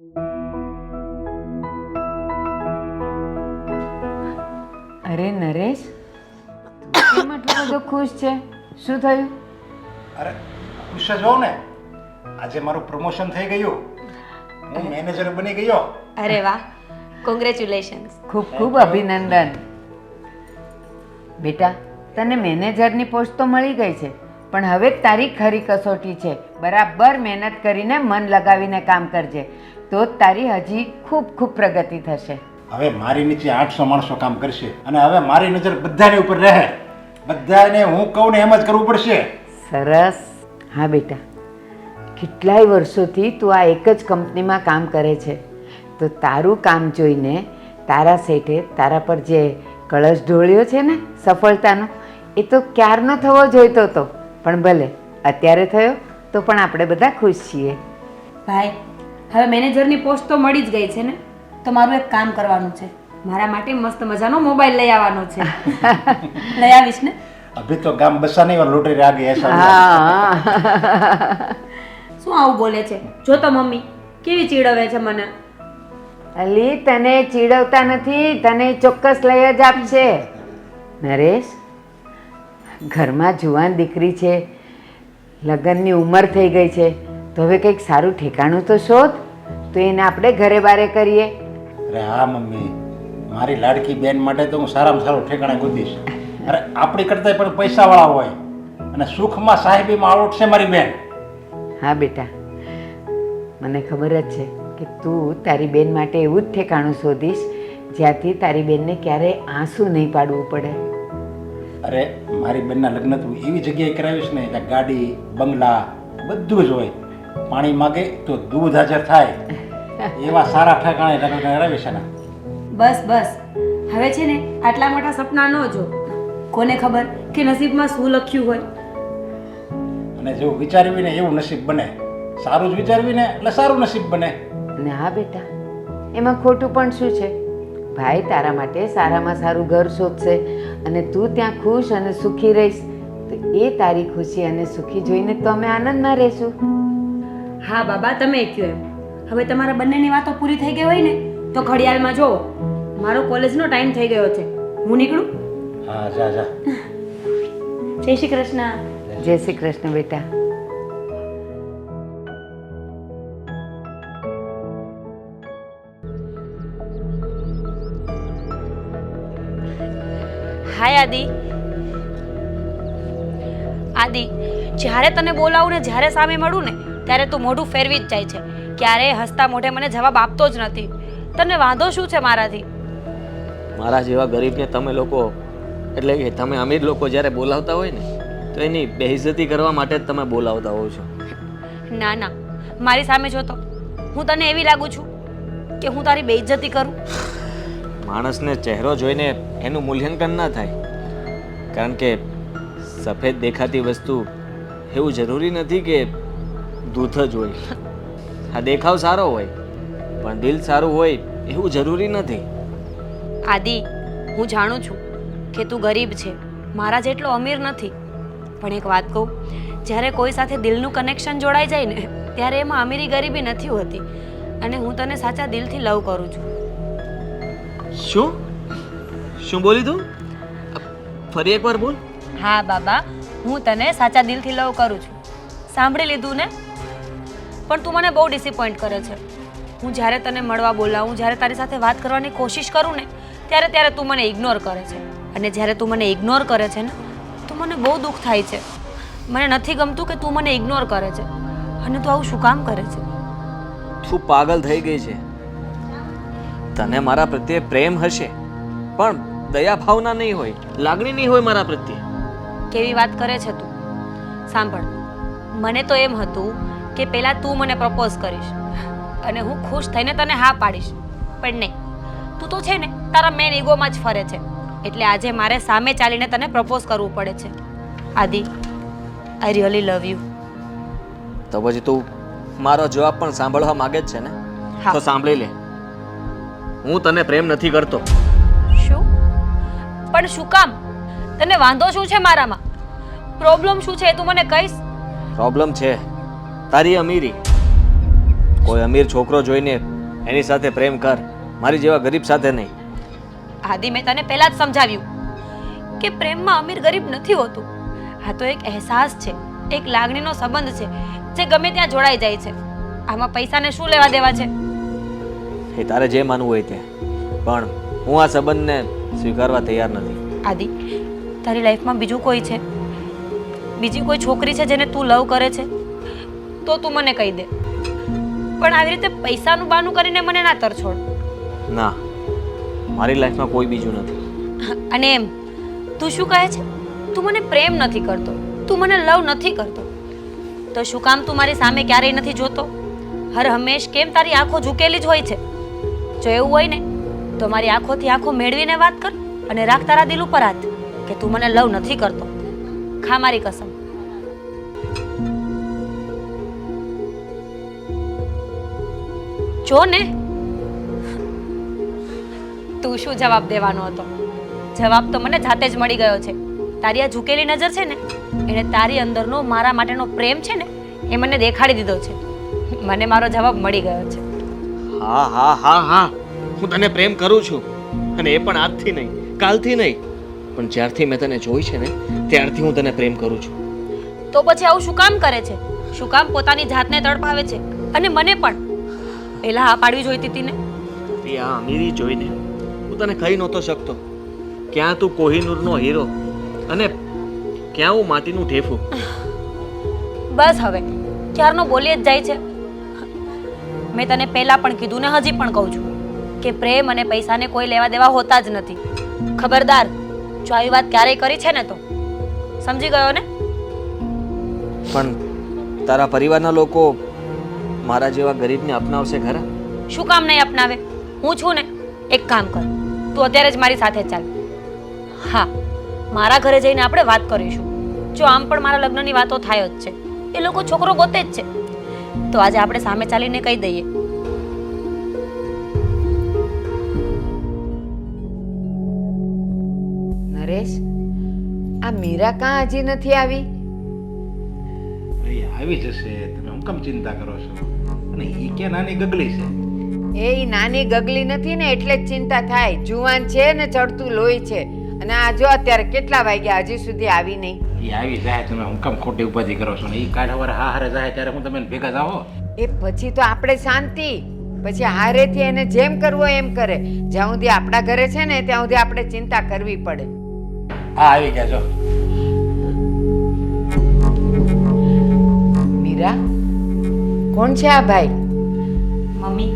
અરે નરેશ કેમ આટલો બધો ખુશ છે? શું થયું? અરે ખુશ જ હોઉં ને. આજે મારું પ્રમોશન થઈ ગયું. હું મેનેજર બની ગયો. અરે વાહ કોંગ્રેચ્યુલેશન્સ ખૂબ ખૂબ અભિનંદન. બેટા તને મેનેજરની પોસ્ટ તો મળી ગઈ છે પણ હવે તારી ખરી કસોટી છે. બરાબર મહેનત કરીને મન લગાવીને કામ કરજે. તો તારી હજી ખૂબ ખૂબ પ્રગતિ થશે. હવે મારી નીચે આઠસો માણસો કામ કરશે અને હવે મારી નજર બધાની ઉપર રહે. બધાને હું કહું ને એમ જ કરવું પડશે. સરસ. હા બેટા. કેટલાય વર્ષોથી તું આ એક જ કંપનીમાં કામ કરે છે. તો તારું કામ જોઈને તારા શેઠે તારા પર જે કળશ ઢોળ્યો છે ને સફળતાનો એ તો ક્યારનો થવો જોઈતો હતો પણ ભલે અત્યારે થયો તો પણ આપણે બધા ખુશ છીએ. ભાઈ હવે મેનેજરની પોસ્ટ તો મળી જ ગઈ છે ને? તો મારું એક કામ કરવાનું છે. મારા માટે મસ્ત મજાનો મોબાઈલ લઈ આવવાનો છે. લઈ આવીશ ને? અભી તો ગામ બસા નહીં વાર લોટરી રાગે શું આવું બોલે છે? જો તો મમ્મી કેવી ચીડવે છે મને? અલી તને ચીડવતા નથી તને ચોક્કસ લઈ જ આપશે. નરેશ ઘરમાં જુવાન દીકરી છે. લગ્નની ઉંમર થઈ ગઈ છે. તો હવે કંઈક સારું ઠેકાણું તો શોધ તો એને આપણે ઘરે બારે કરીએ. અરે હા મમ્મી. મારી લાડકી બેન માટે તો હું સારામાં સારું ઠેકાણે ગોતીશ. અરે આપણી કરતાં પણ પૈસાવાળા હોય. અને સુખમાં સાહેબીમાં આવડશે મારી બેન. હા બેટા. મને ખબર જ છે કે તું તારી બેન માટે એવું જ ઠેકાણું શોધીશ જ્યાંથી તારી બેનને ક્યારેય આંસુ નહીં પાડવું પડે. અરે મારી બેનના લગ્ન તું એવી જગ્યાએ કરાવીશ ને ત્યાં ગાડી બંગલા બધું જ હોય. પાણી માગે તો દૂધ હાજર થાય. એવા સારા ઠેકાણે લગ્ન છે ને. બસ બસ. હવે છે ને આટલા મોટા સપના ન જો. કોને ખબર કે નસીબમાં શું લખ્યું હોય? અને જેવું વિચારવીને એવું નસીબ બને સારું જ વિચારવીને એટલે સારું નસીબ બને. અને હા બેટા એમાં ખોટું પણ શું છે? ભાઈ તારા માટે સારામાં સારું ઘર શોધશે અને તું ત્યાં ખુશ અને સુખી રહીશ. તો એ તારી ખુશી અને સુખી જોઈને તો અમે આનંદમાં રહીશું. હા બાબા તમે કયો એમ. હવે તમારા બંનેની વાતો પૂરી થઈ ગઈ હોય ને તો ઘડિયાળમાં જુઓ. મારો કોલેજનો ટાઈમ થઈ ગયો છે. હું નીકળું? હા જા જા. જય શ્રી કૃષ્ણ. જય શ્રી કૃષ્ણ બેટા. હાય આદિ. આદિ જ્યારે તને બોલાવું ને જ્યારે સામે મળું ને ત્યારે તું મોઢું ફેરવી જ જાય છે. ક્યારેય હસતા મોઢે મને જવાબ આપતો જ નથી. તને વાંધો શું છે મારાથી? મારા જેવા ગરીબને તમે લોકો એટલે કે તમે અમીર લોકો જ્યારે બોલાવતા હોય ને તો એની બેઇજ્જતી કરવા માટે જ તમે બોલાવતા હોવ છો. ના ના. મારી સામે જોતો. હું તને એવી લાગુ છું કે હું તારી બેઇજ્જતી કરું. માણસને ચહેરો જોઈને એનું મૂલ્યાંકન ના થાય. કારણ કે સફેદ દેખાતી વસ્તુ એવું જરૂરી નથી કે દૂધ જ હોય. આ દેખાવ સારો હોય પણ દિલ સારું હોય એવું જરૂરી નથી. આદિ હું જાણું છું કે તું ગરીબ છે. મારા જેટલો અમીર નથી. પણ એક વાત કહું જ્યારે કોઈ સાથે દિલનું કનેક્શન જોડાઈ જાય ને ત્યારે એમાં અમીરી ગરીબી નથી હોતી. અને હું તને સાચા દિલથી લવ કરું છું. શું? શું બોલી તું? ફરી એકવાર બોલ. હા બાબા હું તને સાચા દિલથી લવ કરું છું. સાંભળી લીધું ને? પણ તું મને બહુ ડિસપોઇન્ટ કરે છે. હું જ્યારે તને મળવા બોલાવું જ્યારે તારી સાથે વાત કરવાની કોશિશ કરું ને ત્યારે ત્યારે તું મને ઇગ્નોર કરે છે. અને જ્યારે તું મને ઇગ્નોર કરે છે ને તો મને બહુ દુઃખ થાય છે. મને નથી ગમતું કે તું મને ઇગ્નોર કરે છે. અને તું આવું શું કામ કરે છે? તું પાગલ થઈ ગઈ છે. તને મારા પ્રત્યે પ્રેમ હશે પણ દયા ભાવના નહીં હોય લાગણી નહીં હોય મારા પ્રત્યે. કેવી વાત કરે છે તું? સાંભળ મને તો એમ હતું કે પહેલાં તું મને પ્રપોઝ કરીશ. અને હું ખુશ થઈને તને હા પાડીશ. પણ નહીં. તું તો છે ને તારા મેન ઈગોમાં જ ફરે છે. એટલે આજે મારે સામે ચાલીને તને પ્રપોઝ કરવું પડે છે. આદિ આઈ રિયલી લવ યુ તો પછી તું મારો જવાબ પણ સાંભળવા માંગે જ છે ને? હા. તો સાંભળી લે. હું તને પ્રેમ નથી કરતો. શું? પણ શું કામ? તને વાંધો શું છે મારામાં? પ્રોબ્લેમ શું છે એ તું મને કહીશ? પ્રોબ્લેમ છે. તારી અમીરી કોઈ અમીર છોકરો જોઈને એની સાથે પ્રેમ કર. મારી જેવા ગરીબ સાથે નહીં. આદિ મેં તને પહેલા જ સમજાવ્યું કે પ્રેમમાં અમીર ગરીબ નથી હોતું. આ તો એક અહેસાસ છે એક લાગણીનો સંબંધ છે જે ગમે ત્યાં જોડાઈ જાય છે. આમાં પૈસાને શું લેવા દેવા છે? એ તારે જે માનવું હોય તે. પણ હું આ સંબંધને સ્વીકારવા તૈયાર નથી. આદિ તારી લાઈફમાં બીજું કોઈ છે? બીજી કોઈ છોકરી છે જેને તું લવ કરે છે? તો તું મને કહી દે. પણ આવી રીતે પૈસાનું બાનું કરીને મને ના તરછોડ. ના મારી લાઈફમાં કોઈ બીજું નથી. અને એમ તું શું કહે છે? તું મને પ્રેમ નથી કરતો. તું મને લવ નથી કરતો. તો શું કામ તું મારી સામે ક્યારેય નથી જોતો? હર હંમેશ કેમ તારી આંખો ઝૂકેલી જ હોય છે? જો એવું હોય ને તો મારી આંખોથી આંખો મેળવીને વાત કર અને રાખ તારા દિલ ઉપર હાથ કે તું મને લવ નથી કરતો. ખા મારી કસમ. જો ને? તું શું જવાબ દેવાનો હતો? જવાબ તો મને જાતે જ મળી ગયો છે. તારી આ ઝૂકેલી નજર છે ને એણે તારી અંદરનો મારા માટેનો પ્રેમ છે ને એ મને દેખાડી દીધો છે. મને મારો જવાબ મળી ગયો છે. હા હા હા હા. હું તને પ્રેમ કરું છું. અને એ પણ આજથી નહીં કાલથી નહીં. પણ જ્યારથી મેં તને જોઈ છે ને ત્યારથી હું તને પ્રેમ કરું છું. તો પછી આવું શું કામ કરે છે? શું કામ પોતાની જાતને તડપાવે છે? અને મને પણ? પહેલા હા પાડવી જોઈતી હતી ને? તે આ અમીરી જોઈને. હું તને કહી નહોતો શકતો. ક્યાં તું કોહિનૂરનો હીરો અને ક્યાં હું માટીનું ઠેફું બસ હવે ક્યારનો બોલી જ જાય છે. મેં તને પહેલા પણ કીધું ને હજી પણ કહું છું કે પ્રેમ અને પૈસાને કોઈ લેવા દેવા હોતા જ નથી. ખબરદાર જો આવી વાત ક્યારેય કરી છે ને તો. સમજી ગયો ને? પણ તારા પરિવારના લોકો મારા જેવા ગરીબને અપનાવશે ખરા? શું કામ નહીં અપનાવે? હું છું ને એક કામ કર. તું અત્યારે જ મારી સાથે ચાલ. હા મારા ઘરે જઈને આપણે વાત કરીશું. જો આમ પણ મારા લગ્નની વાતો થાય જ છે. એ લોકો છોકરો ગોતે જ છે. તો આજે આપણે સામે ચાલીને કહી દઈએ. નરેશ આ મીરા કાં હજી નથી આવી? એ આવી જશે. તમે હું કેમ ચિંતા કરો છો? અને એ કે નાની ગગલી છે. એ નાની ગગલી નથી ને એટલે જ ચિંતા થાય. જુવાન છે ને ચડતું લોહી છે. અને આ જો અત્યારે કેટલા વાગ્યા હજી સુધી આવી નહીં. એ આવી જાય તમે હું કેમ ખોટી ઉપાધિ કરો છો ને એ કાઢ વાર હા હારે જાય ત્યારે હું તમે ભેગા જાઓ એ પછી તો આપણે શાંતિ. પછી હારેથી એને જેમ કરવું એમ કરે. જ્યાં સુધી આપણા ઘરે છે ને ત્યાં સુધી આપણે ચિંતા કરવી પડે. હા આવી ગયા જો. કોણ છે આ ભાઈ? મમ્મી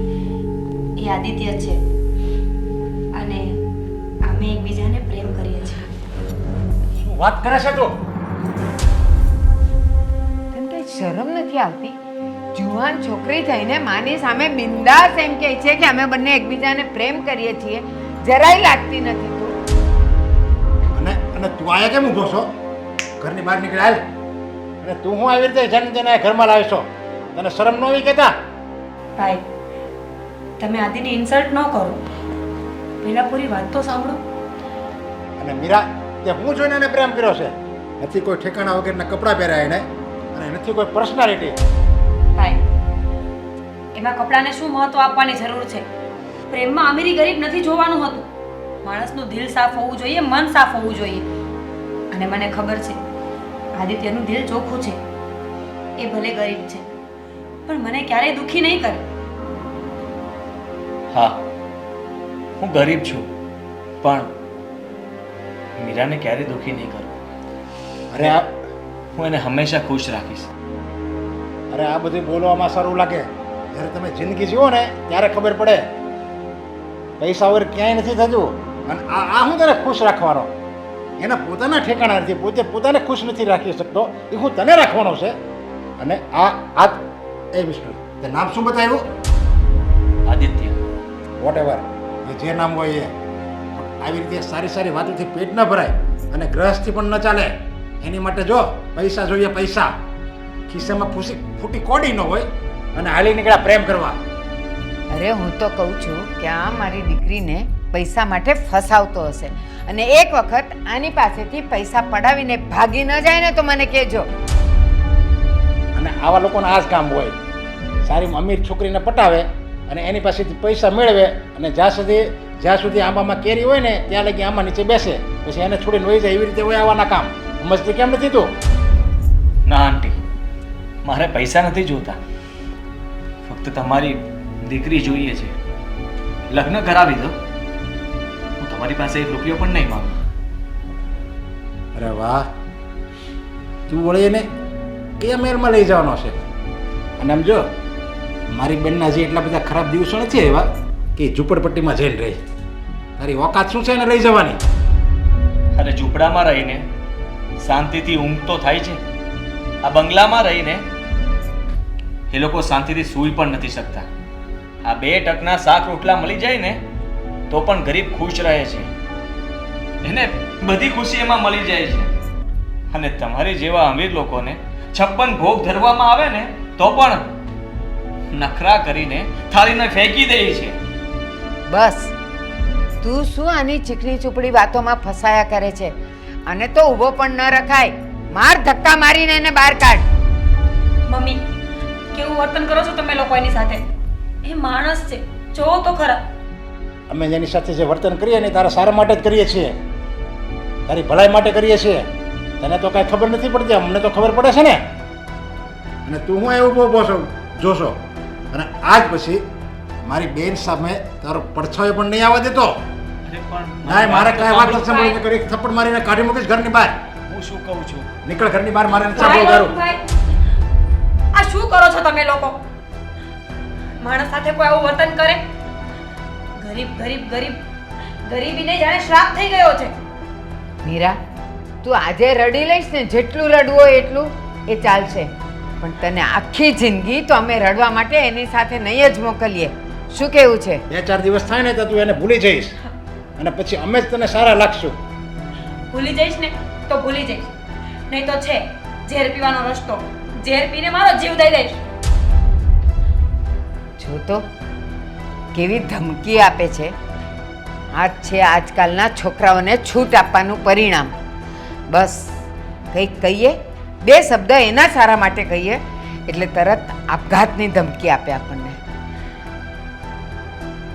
એ આદિત્ય છે. અને અમે એકબીજાને પ્રેમ કરીએ છીએ. શું વાત કરે છે તો? તને કઈ શરમ નથી આવતી? જુવાન છોકરી થઈને માની સામે બિંદાસ એમ કહે છે કે અમે બંને એકબીજાને પ્રેમ કરીએ છીએ. જરાય લાગતી નથી તું. અને અને તું આયા કેમ ઊભો છો? ઘરની બહાર નીકળ્યા હાલ. અને તું હું આવી રીતે જન જન ઘરમાં લાવીશો છો? તને શરમ ન આવી કહેતા ભાઈ તમે આદિની ઇન્સલ્ટ ન કરો. પહેલા પૂરી વાત તો સાંભળો. અને મીરા તે હું જોઈને એને પ્રેમ કર્યો છે? નથી કોઈ ઠેકાણા વગરના કપડાં પહેર્યા એને? અને નથી કોઈ પર્સનાલિટી ભાઈ એમાં કપડાને શું મહત્વ આપવાની જરૂર છે? પ્રેમમાં અમીરી ગરીબ નથી જોવાનું હતું. માણસનું દિલ સાફ હોવું જોઈએ મન સાફ હોવું જોઈએ. અને મને ખબર છે આદિત્યનું દિલ ચોખ્ખું છે. એ ભલે ગરીબ છે. પણ મને ક્યારેય દુખી નહીં કરે. હા હું ગરીબ છું પણ મીરાને ક્યારેય દુખી નહીં કરું. અરે આ હું એને હંમેશા ખુશ રાખીશ. અરે આ બધું બોલવામાં સારું લાગે. જ્યારે તમે જિંદગી જીવો ને ત્યારે ખબર પડે. પૈસા વગર ક્યાંય નથી થતું. અને આ આ હું તને ખુશ રાખવાનો. એના પોતાના ઠેકાણા નથી પોતે પોતાને ખુશ નથી રાખી શકતો. એ હું તને રાખવાનો છે. અને આ આ એ વિષ્ણુ તે નામ શું બતાવ્યું? આદિત્ય. વોટ એવર એ જે નામ હોય એ. આવી રીતે સારી સારી વાતોથી પેટ ન ભરાય અને ગ્રહસ્થી પણ ન ચાલે. એની માટે જો પૈસા જોઈએ પૈસા. ખિસ્સામાં ફૂસી ફૂટી કોડી ન હોય અને હાલી નીકળ્યા પ્રેમ કરવા. અરે હું તો કહું છું કે આ મારી દીકરીને પૈસા માટે ફસાવતો હશે. અને એક વખત આની પાસેથી પૈસા પડાવીને ભાગી ન જાય ને તો મને કહેજો. અને આવા લોકોના આ જ કામ હોય. સારી અમીર છોકરીને પટાવે અને એની પાસેથી પૈસા મેળવે અને જ્યાં સુધી જ્યાં સુધી આંબામાં કેરી હોય ને ત્યાં લગી આંબા નીચે બેસે. પછી એને છોડીને વહી જાય એવી રીતે હોય આવવાના કામ સમજતી કેમ નથી તું? ના આંટી. મારે પૈસા નથી જોતા. ફક્ત તમારી દીકરી જોઈએ છે. લગ્ન કરાવી દો. હું તમારી પાસે એક રૂપિયો પણ નહીં માંગુ. અરે વાહ. તું વળી એને એ મેરમાં લઈ જવાનો છે. અને આમ જો મારી બેનના જે એટલા બધા ખરાબ દિવસો નથી એવા કે ઝૂંપડપટ્ટીમાં જઈને રહી. તારી ઓકાત શું છે એને લઈ જવાની? અરે ઝૂંપડામાં રહીને શાંતિથી ઊંઘ તો થાય છે. આ બંગલામાં રહીને એ લોકો શાંતિથી સૂઈ પણ નથી શકતા. આ બે ટકના શાક રોટલા મળી જાય ને, તો પણ ગરીબ ખુશ રહે છે. એને બધી ખુશી એમાં મળી જાય છે. અને તમારી જેવા અમીર લોકોને છપ્પન ભોગ ધરવામાં આવે ને, તો પણ નખરા કરીને થાળીને ફેંકી દે છે. બસ. તું શું આની ચીકણી ચૂપડી વાતોમાં ફસાયા કરે છે? અને તો ઊભો પણ ન રખાય. માર ધક્કા મારીને એને બહાર કાઢ. મમ્મી કેવું વર્તન કરો છો તમે લોકો એની સાથે? એ માણસ છે. જોવો તો ખરા. અમે જેની સાથે જે વર્તન કરીએ ને તારા સારા માટે જ કરીએ છીએ. તારી ભલાઈ માટે કરીએ છીએ. તને તો કાંઈ ખબર નથી પડતી અમને તો ખબર પડે છે ને. અને તું હું એવું બહુ બોસો જોશો. અને આજ પછી મારી બેન સામે તારો પડછાયો પણ નહીં આવવા દેતો. ના મારે કાંઈ વાત નથી સાંભળવી કરી એક થપ્પડ મારીને કાઢી મૂકીશ ઘરની બહાર. હું શું કહું છું? નીકળ ઘરની બહાર મારે નથી સાંભળવું તારું આ શું કરો છો તમે લોકો? માણસ સાથે કોઈ આવું વર્તન કરે? ગરીબ ગરીબ ગરીબ. ગરીબીને જાણે શ્રાપ થઈ ગયો છે. મીરા તું આજે રડી લઈશ ને જેટલું રડવું હોય એટલું એ ચાલશે. પણ તને આખી જિંદગી તો અમે રડવા માટે એની સાથે નહીં જ મોકલીએ. શું કેવું છે? બે ચાર દિવસ થાય ને તો તું એને ભૂલી જઈશ. અને પછી અમે જ તને સારા લાગશું. ભૂલી જઈશ ને તો ભૂલી જઈશ. નહીં તો છે ઝેર પીવાનો રસ્તો. ઝેર પીને મારો જીવ દઈ દઈશ. જો તો કેવી ધમકી આપે છે. આ છે આજકાલના છોકરાઓને છૂટ આપવાનું પરિણામ. બસ કંઈક કહીએ? બે શબ્દ એના સારા માટે કહીએ એટલે તરત આપઘાતની ધમકી આપે આપણને.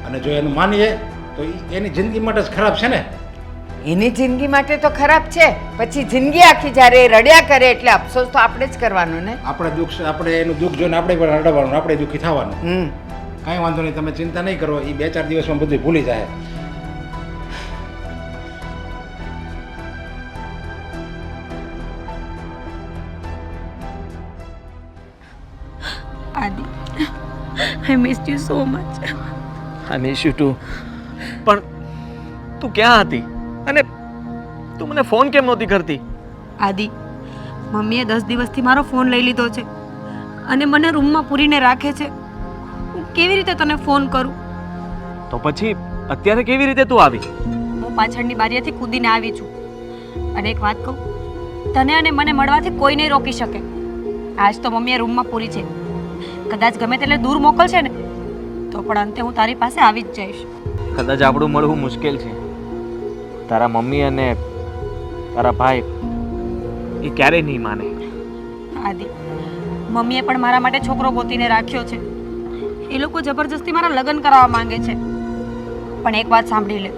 અને જો એનું માનીએ તો એની જિંદગી માટે જ ખરાબ છે ને? એની જિંદગી માટે તો ખરાબ છે પછી જિંદગી આખી જ્યારે રડ્યા કરે એટલે અફસોસ તો આપણે જ કરવાનો ને? આપણે દુઃખ આપણે એનું દુઃખ જોઈને આપણે પણ રડવાનું આપણે દુઃખી થવાનું. હમ. કાંઈ વાંધો નહીં તમે ચિંતા નહીં કરો એ બે ચાર દિવસમાં બધું ભૂલી જાય. I miss you so much I miss you too પણ તું ક્યાં હતી? અને તું મને ફોન કેમ નહોતી કરતી? આદિ મમ્મીએ દસ દિવસથી મારો ફોન લઈ લીધો છે અને મને રૂમમાં પૂરીને રાખે છે. હું કેવી રીતે તને ફોન કરું? તો પછી અત્યારે કેવી રીતે તું આવી? હું પાછળની બારીએથી કૂદીને આવી છું. અને એક વાત કહું તને અને મને મળવાથી કોઈ નહીં રોકી શકે. આજ તો મમ્મીએ રૂમમાં પૂરી છે. કદાચ ગમે તેટલે દૂર મોકલશે ને તો પણ અંતે હું તારી પાસે આવી જ જઈશ. કદાચ આપણું મળવું મુશ્કેલ છે. તારા મમ્મી અને તારા ભાઈ એ ક્યારેય નહીં માને. આદિ મમ્મીએ પણ મારા માટે છોકરો ગોતીને રાખ્યો છે. એ લોકો જબરજસ્તી મારા લગ્ન કરાવવા માંગે છે. પણ એક વાત સાંભળી લે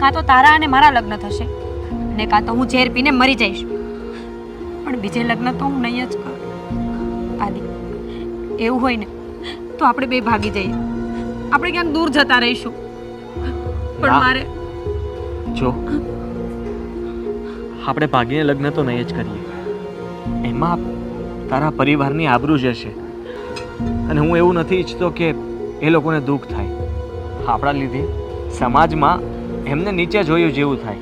કાં તો તારા અને મારા લગ્ન થશે ને કાં તો હું ઝેર પીને મરી જઈશ. પણ બીજે લગ્ન તો હું નહીં જ કરું. એવું હોય ને તો આપણે બે ભાગી જઈએ. આપણે ક્યાંક દૂર જતા રહીશું. પણ મારે જો આપણે ભાગીને લગ્ન તો નહીં જ કરીએ. એમાં તારા પરિવારની આબરૂ જશે અને હું એવું નથી ઈચ્છતો કે એ લોકોને દુઃખ થાય. આપણા લીધે સમાજમાં એમને નીચે જોયું જેવું થાય.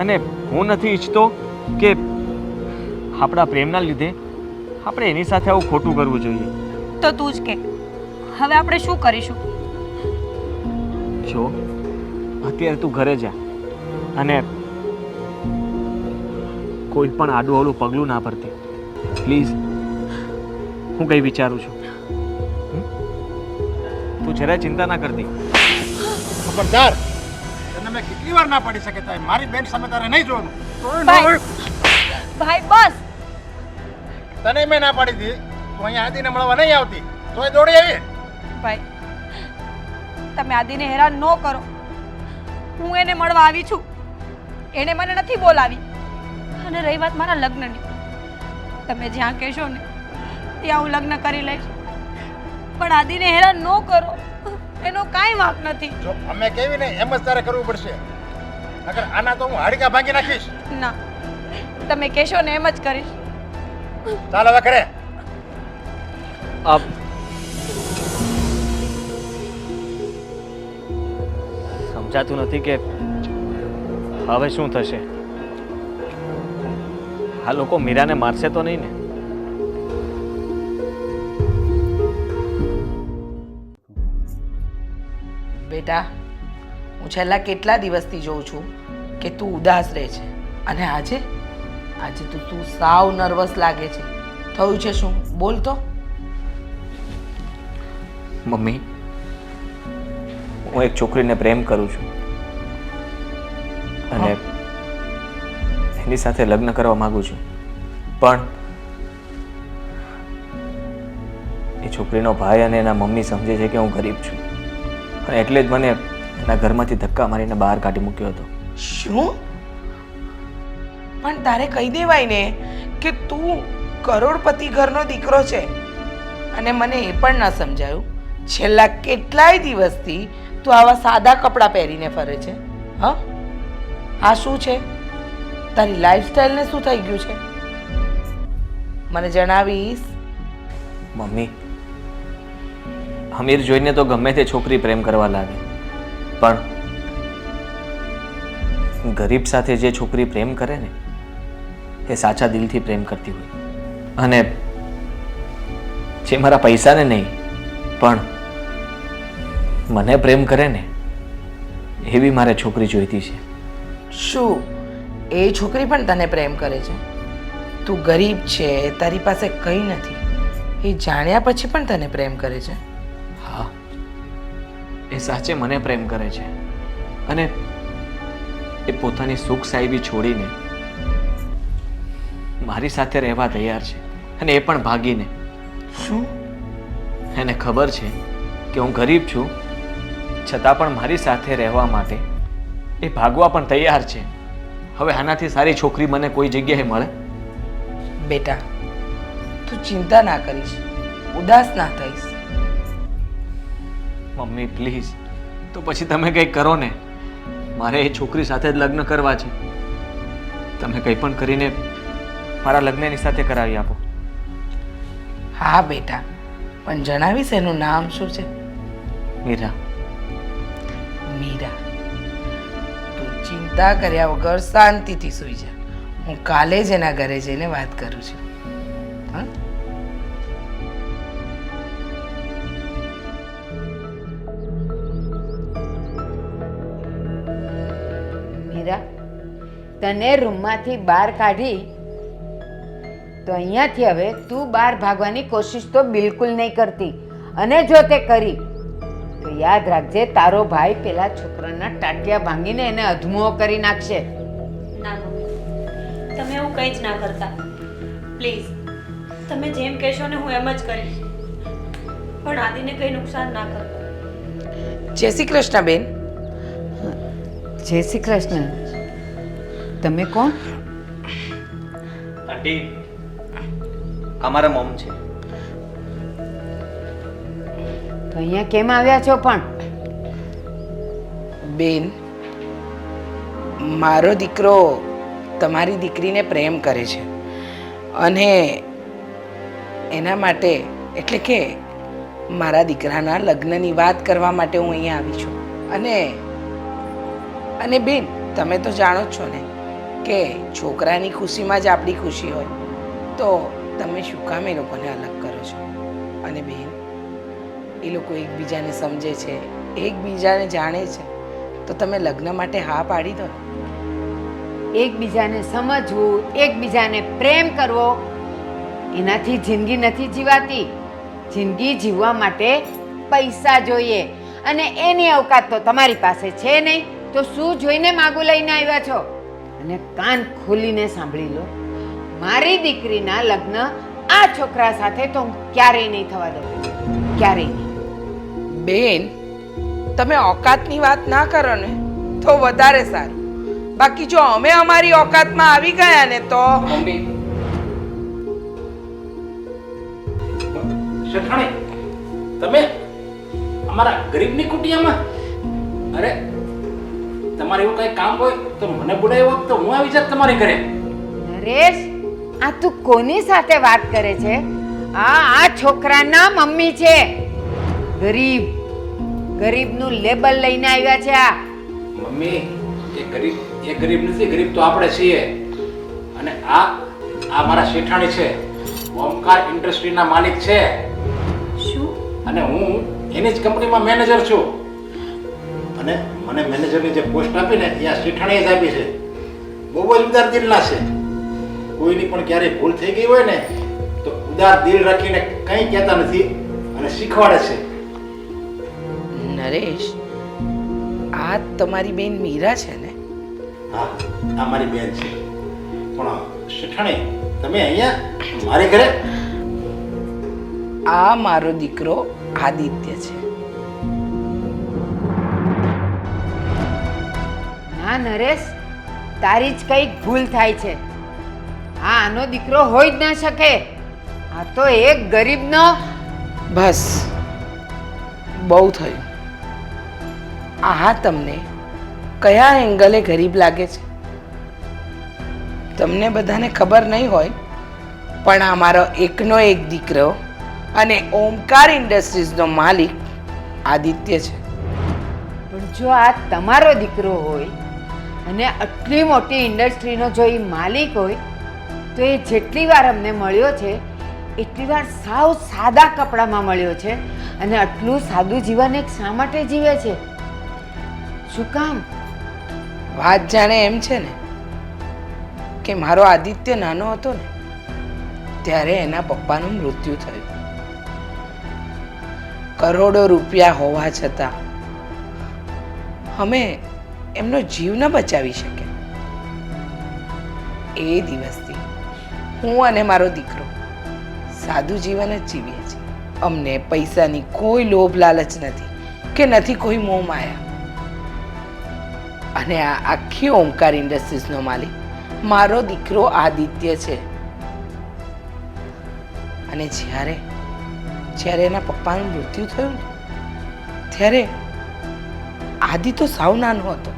અને હું નથી ઈચ્છતો કે આપણા પ્રેમના લીધે આપણે એની સાથે આવું ખોટું કરવું જોઈએ. તો તું જ કે. હવે આપણે શું કરીશું? જો અત્યારે તું ઘરે જા. અને કોઈ પણ આડું અવળું પગલું ના ભરતી. પ્લીઝ હું કંઈ વિચારું છું. તું જરાય ચિંતા ના કરતી. ખબરદાર. તને મેં કેટલી વાર ના પાડી શકે તારે? મારી બેન સામે તારે નહીં જોવાનું. ભાઈ ભાઈ બસ. તને મેં ના પાડી હતી તું અહીંયા આદિને મળવા નહીં આવતી. તોય દોડી આવી. ભાઈ તમે આદિને હેરાન ન કરો. હું એને મળવા આવી છું. એણે મને નથી બોલાવી. અને રહી વાત મારા લગ્નની. તમે જ્યાં કહેશો ને ત્યાં હું લગ્ન કરી લઈશ. પણ આદિને હેરાન ન કરો. એનો કાંઈ વાંક નથી. જો અમે કેવી ને એમ જ તારે કરવું પડશે. નકર આના તો હું હાડકા ભાંગી નાખીશ. ના તમે કહેશો ને એમ જ કરીશ. ચાલ હવે કરે આપ સમજાતું નથી કે હવે શું થશે? આ લોકો મીરાને મારશે તો નહીં ને? બેટા, હું છેલ્લા કેટલા દિવસથી જોઉં છું કે તું ઉદાસ રહે છે. અને આજે? આજે તો તું સાવ નર્વસ લાગે છે. થયું છે શું? બોલ તો. મમ્મી હું એક છોકરીને પ્રેમ કરું છું. અને એની સાથે લગ્ન કરવા માંગુ છું. પણ એ છોકરીનો ભાઈ અને એના મમ્મી સમજે છે કે હું ગરીબ છું. અને એટલે જ મને એના ઘરમાંથી ધક્કા મારીને બહાર કાઢી મૂક્યો હતો. શું? પણ તારે કહી દેવાય ને કે તું કરોડપતિ ઘરનો દીકરો છે. અને મને એ પણ ન સમજાયું. છેલ્લા કેટલાય દિવસથી તું આવા સાદા કપડાં પહેરીને ફરે છે, હ? આ શું છે? તારી લાઈફસ્ટાઈલને શું થઈ ગયું છે? મને જણાવીશ. મમ્મી, અમીર જોઈને તો ગમે તે છોકરી પ્રેમ કરવા લાગે, પણ ગરીબ સાથે જે છોકરી પ્રેમ કરે ને, એ સાચા દિલથી પ્રેમ કરતી હોય. અને જે મારા પૈસાને નહીં પણ મને પ્રેમ કરે ને એવી મારે છોકરી જોઈતી છે. શું? એ છોકરી પણ તને પ્રેમ કરે છે? તું ગરીબ છે તારી પાસે કંઈ નથી. એ જાણ્યા પછી પણ તને પ્રેમ કરે છે? હા એ સાચે મને પ્રેમ કરે છે. અને એ પોતાની સુખ સાહેબી છોડીને મારી સાથે રહેવા તૈયાર છે. અને એ પણ ભાગીને. શું? એને ખબર છે કે હું ગરીબ છું છતાં પણ મારી સાથે રહેવા માટે એ ભાગવા પણ તૈયાર છે. હવે આનાથી સારી છોકરી મને કોઈ જગ્યાએ મળે? બેટા તું ચિંતા ના કરીશ ઉદાસ ના થઈશ. મમ્મી પ્લીઝ તો પછી તમે કંઈક કરો ને. મારે એ છોકરી સાથે જ લગ્ન કરવા છે. તમે કંઈ પણ કરીને મારા લગ્ન એની સાથે કરાવી આપો. હા બેટા. પણ જણાવીશ એનું નામ શું છે? મીરા. મીરા. તું ચિંતા કર્યા વગર શાંતિથી સૂઈ જા. હું કાલે જ એના ઘરે જઈને વાત કરું છું. હા? મીરા તને રૂમમાંથી બહાર કાઢી તો અહીંયાથી હવે તું બહાર ભાગવાની કોશિશ તો બિલકુલ નહીં કરતી. અને જો તે કરી તો યાદ રાખજે તારો ભાઈ પેલા છોકરાના ટાટિયા ભાંગીને એને અધમુઓ કરી નાખશે. ના તમે એવું કંઈ જ ના કરતા. પ્લીઝ તમે જેમ કહેશો ને હું એમ જ કરીશ. પણ આદિને કંઈ નુકસાન ના કરો. જય શ્રી કૃષ્ણ બેન. જય શ્રી કૃષ્ણ. તમે કોણ? આંટી અમારા મોમ છે. તો અહીંયા કેમ આવ્યા છો પણ? બેન મારો દીકરો તમારી દીકરીને પ્રેમ કરે છે. અને એના માટે એટલે કે મારા દીકરાના લગ્નની વાત કરવા માટે હું અહીંયા આવી છું. અને અને બેન તમે તો જાણો જ છો ને કે છોકરાની ખુશીમાં જ આપણી ખુશી હોય. તો તમે શું કામ એ લોકોને અલગ કરો છો? અને બેન, એ લોકો એકબીજાને સમજે છે, એકબીજાને જાણે છે. તો તમે લગ્ન માટે હા પાડી દો એકબીજાને સમજવું, એકબીજાને પ્રેમ કરવો, એનાથી જિંદગી નથી જીવાતી. જિંદગી જીવવા માટે પૈસા જોઈએ. અને એની અવકાત તો તમારી પાસે છે નહીં. તો શું જોઈને માગું લઈને આવ્યા છો? અને કાન ખોલીને સાંભળી લો. મારી દીકરીના લગ્ન આ છોકરા સાથે તો ક્યારેય નહીં થવા દઉં. ક્યારેય નહીં. બેન તમે ઓકાતની વાત ના કરો ને તો વધારે સારું. બાકી જો અમે અમારી ઓકાતમાં આવી ગયા ને તો તમે અમારા ગરીબની કુટિયામાં? અરે તમારે એવું કઈ કામ હોય તો મને બોલાવ્યો હોત તો હું આવી જાત તમારી ઘરે. નરેશ આ તું કોની સાથે વાત કરે છે? આ આ છોકરાના મમ્મી છે. ગરીબ. ગરીબનું લેબલ લઈને આવ્યા છે આ. મમ્મી એ ગરીબ એ ગરીબ નથી ગરીબ તો આપણે છીએ. અને આ આ મારા શેઠાણી છે. ઓમકાર ઇન્ડસ્ટ્રીના માલિક છે. શું? અને હું એની જ કંપનીમાં મેનેજર છું. અને મને મેનેજરની જે પોસ્ટ આપી ને એ આ શેઠાણીએ જ આપી છે. બહુ જ ઉદાર દિલના છે. કોઈની પણ ક્યારેય ભૂલ થઈ ગઈ હોય ને તો ઉદાર દિલ રાખીને કંઈ કહેતા નથી અને શીખવાડે છે. નરેશ આ તમારી બેન મીરા છે ને? હા આ મારી બેન છે. પણ શેઠાણી તમે અહીંયા મારે ઘરે? આ મારો દીકરો આદિત્ય છે. ના નરેશ તારી જ કંઈક ભૂલ થાય છે. આ આનો દીકરો હોઈ જ ના શકે. આ તો એક ગરીબનો બસ. બહુ થયું. આ તમને કયા એંગલે ગરીબ લાગે છે? તમને બધાને ખબર નહીં હોય પણ આ મારો એકનો એક દીકરો અને ઓમકાર ઇન્ડસ્ટ્રીઝનો માલિક આદિત્ય છે. પણ જો આ તમારો દીકરો હોય અને આટલી મોટી ઇન્ડસ્ટ્રીનો જો એ માલિક હોય તો એ જેટલી વાર અમને મળ્યો છે, એટલી વાર સાવ સાદા કપડામાં મળ્યો છે અને આટલું સાદું જીવન એક શા માટે જીવે છે? શું કામ? વાત જાણે એમ છે ને કે મારો આદિત્ય નાનો હતો ને, ત્યારે એના પપ્પાનું મૃત્યુ થયું. કરોડો રૂપિયા હોવા છતાં અમે એમનો જીવ ન બચાવી શક્યા એ દિવસથી હું અને મારો દીકરો સાદું જીવન જ જીવીએ છીએ. અમને પૈસાની કોઈ લોભ લાલચ નથી કે નથી કોઈ મોહ માયા. અને આ આખી ઓમકાર ઇન્ડસ્ટ્રીઝનો માલિક મારો દીકરો આદિત્ય છે. અને જ્યારે જ્યારે એના પપ્પાનું મૃત્યુ થયું ને, ત્યારે આદિ તો સાવ નાનો હતો.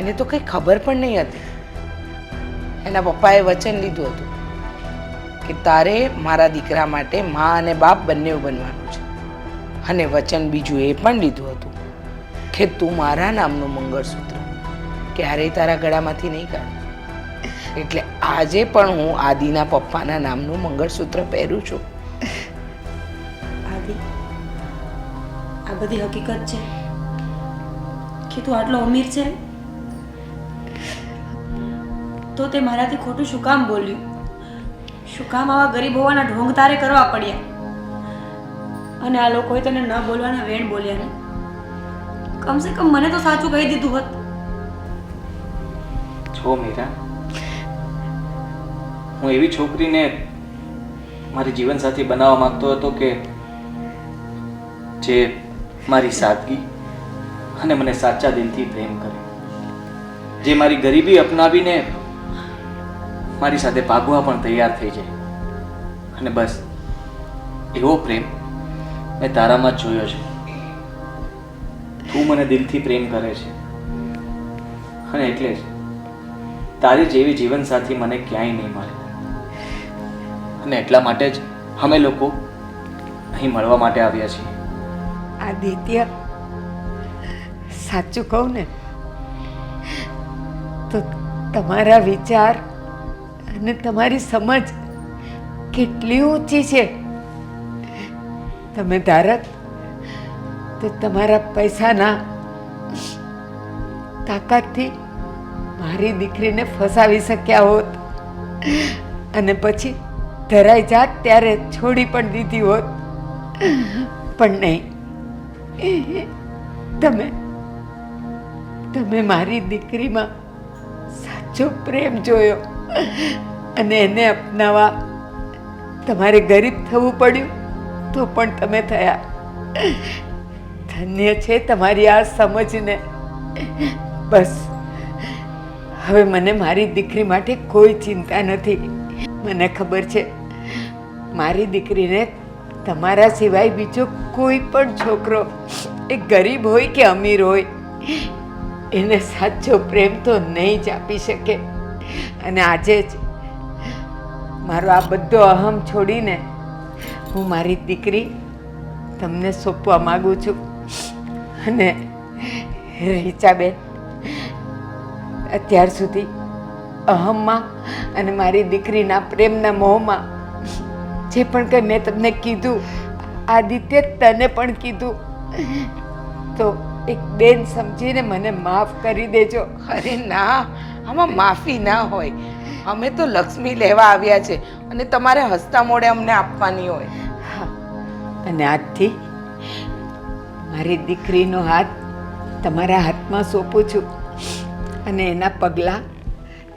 એને તો કંઈ ખબર પણ નહીં હતી. એના પપ્પાએ વચન લીધું હતું. કે તારે મારા દીકરા માટે મા અને બાપ બંને બનવાનું છે. અને વચન બીજું એ પણ લીધું હતું કે તું મારા નામનું મંગળસૂત્ર ક્યારેય તારા ગળામાંથી નહીં કાઢ. એટલે આજે પણ હું આદિના પપ્પાના નામનું મંગળસૂત્ર પહેરું છું. આદિ, આ બધી હકીકત છે કે તું આટલો અમીર છે? તો તે મારાથી ખોટું શું કામ બોલ્યું? શું કામ આવા ગરીબ હોવાના ઢોંગ તારે કરવા પડ્યા? અને આ લોકોએ તને ન બોલવાના વેણ બોલ્યા ને? કમસે કમ મને તો સાચું કહી દીધું હોત. છો મીરા, હું એવી છોકરીને મારી જીવનસાથી બનાવવા માંગતો હતો કે જે મારી સાદગી અને મને સાચા દિલથી પ્રેમ કરે. જે મારી ગરીબી અપનાવીને મારી સાથે ભાગવા પણ તૈયાર થઈ જાય. અને બસ, એવો પ્રેમ મેં તારામાં જ જોયો છે. તું મને દિલથી પ્રેમ કરે છે. અને એટલે જ તારી જેવી જીવનસાથી મને ક્યાંય નહીં મળે. અને એટલા માટે જ અમે લોકો અહીં મળવા માટે આવ્યા છીએ. આદિત્ય, સાચું કહું ને, તો તમારા વિચાર અને તમારી સમજ કેટલી ઊંચી છે. તમે ધારક, તો તમારા પૈસાના તાકાતથી મારી દીકરીને ફસાવી શક્યા હોત. અને પછી ધરાઈ જાત ત્યારે છોડી પણ દીધી હોત. પણ નહીં. તમે તમે મારી દીકરીમાં સાચો પ્રેમ જોયો. અને એને અપનાવવા તમારે ગરીબ થવું પડ્યું, તો પણ તમે થયા. ધન્ય છે તમારી આ સમજને. બસ. હવે મને મારી દીકરી માટે કોઈ ચિંતા નથી. મને ખબર છે, મારી દીકરીને તમારા સિવાય બીજો કોઈ પણ છોકરો, એ ગરીબ હોય કે અમીર હોય, એને સાચો પ્રેમ તો નહીં જ આપી શકે. અને આજે જ મારો આ બધો અહમ છોડીને હું મારી દીકરી તમને સોંપવા માગું છું. અને રીચાબેન, અત્યાર સુધી અહમમાં અને મારી દીકરીના પ્રેમના મોહમાં જે પણ કંઈ મેં તમને કીધું, આદિત્ય તને પણ કીધું. તો એક બેન સમજીને મને માફ કરી દેજો. અરે ના, આમાં માફી ના હોય. અમે તો લક્ષ્મી લેવા આવ્યા છે અને તમારે હસતા મોડે અમને આપવાની હોય. હા અને આજથી મારી દીકરીનો હાથ તમારા હાથમાં સોંપું છું. અને એના પગલાં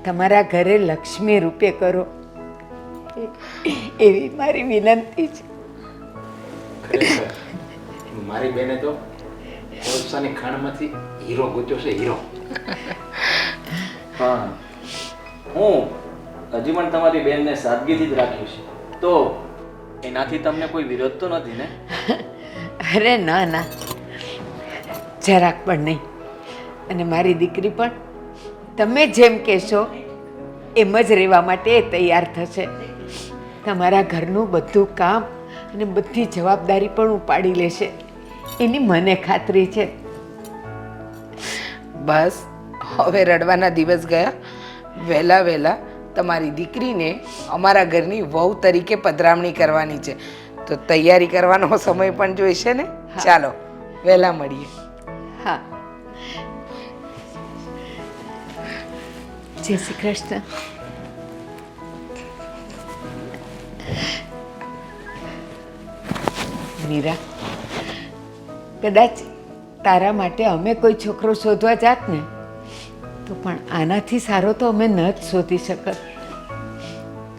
તમારા ઘરે લક્ષ્મી રૂપે કરો. એવી મારી વિનંતી છે. મારી બેને તો કોલસાની ખાણમાંથી હીરો ગોત્યો છે હીરો. હા. હું હજી પણ તમારી બેનને સાદગીથી જ રાખીશ. તો એનાથી તમને કોઈ વિરોધ તો નથી ને? અરે ના ના. જરાક પણ નહીં. અને મારી દીકરી પણ તમે જેમ કહેશો એમ જ રહેવા માટે તૈયાર થશે. તમારા ઘરનું બધું કામ અને બધી જવાબદારી પણ ઉપાડી લેશે. એની મને ખાતરી છે. બસ હવે રડવાના દિવસ ગયા. વહેલા વહેલા તમારી દીકરીને અમારા ઘરની વહુ તરીકે પધરામણી કરવાની છે. તો તૈયારી કરવાનો સમય પણ જોઈશે ને? ચાલો વહેલા મળીએ. હા. જય શ્રી કૃષ્ણ. મીરા કદાચ તારા માટે અમે કોઈ છોકરો શોધવા જાત ને? તો પણ આનાથી સારો તો અમે ન જ શોધી શકત.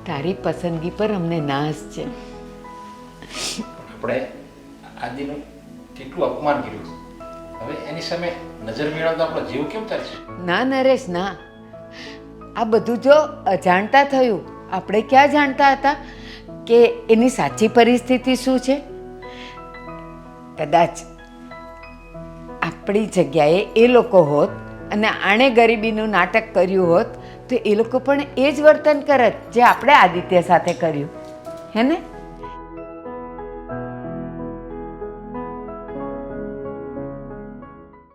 તારી પસંદગી પર અમને નાશ છે. આપણે આદિનું કેટલું અપમાન કર્યું હવે એની સામે નજર મેળવતા આપણો જીવ કેમ ચાલશે ના નરેશ ના. આ બધું જો અજાણતા થયું આપણે ક્યાં જાણતા હતા કે એની સાચી પરિસ્થિતિ શું છે? કદાચ આપણી જગ્યાએ એ લોકો હોત અને આણે ગરીબીનું નાટક કર્યું હોત, તો એ લોકો પણ એ જ વર્તન કરત જે આપણે આદિત્ય સાથે કર્યું. હે ને?